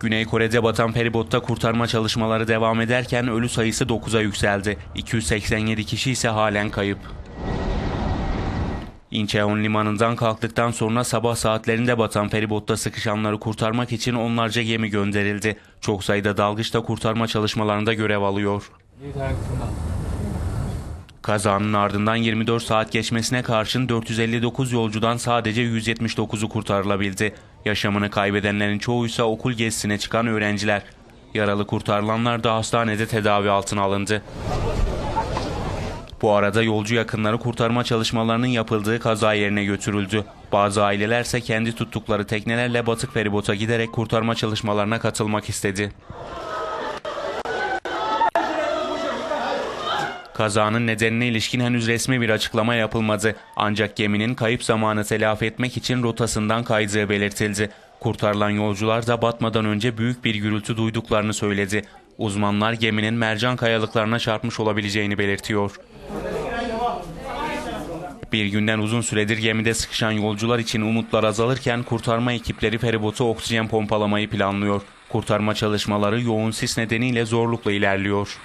Güney Kore'de batan feribotta kurtarma çalışmaları devam ederken ölü sayısı 9'a yükseldi. 287 kişi ise halen kayıp. Incheon limanından kalktıktan sonra sabah saatlerinde batan feribotta sıkışanları kurtarmak için onlarca gemi gönderildi. Çok sayıda dalgıç da kurtarma çalışmalarında görev alıyor. Kazanın ardından 24 saat geçmesine karşın 459 yolcudan sadece 179'u kurtarılabildi. Yaşamını kaybedenlerin çoğu ise okul gezisine çıkan öğrenciler. Yaralı kurtarılanlar da hastanede tedavi altına alındı. Bu arada yolcu yakınları kurtarma çalışmalarının yapıldığı kaza yerine götürüldü. Bazı aileler ise kendi tuttukları teknelerle batık feribota giderek kurtarma çalışmalarına katılmak istedi. Kazanın nedenine ilişkin henüz resmi bir açıklama yapılmadı. Ancak geminin kayıp zamanı telafi etmek için rotasından kaydığı belirtildi. Kurtarılan yolcular da batmadan önce büyük bir gürültü duyduklarını söyledi. Uzmanlar geminin mercan kayalıklarına çarpmış olabileceğini belirtiyor. Bir günden uzun süredir gemide sıkışan yolcular için umutlar azalırken kurtarma ekipleri feribotu oksijen pompalamayı planlıyor. Kurtarma çalışmaları yoğun sis nedeniyle zorlukla ilerliyor.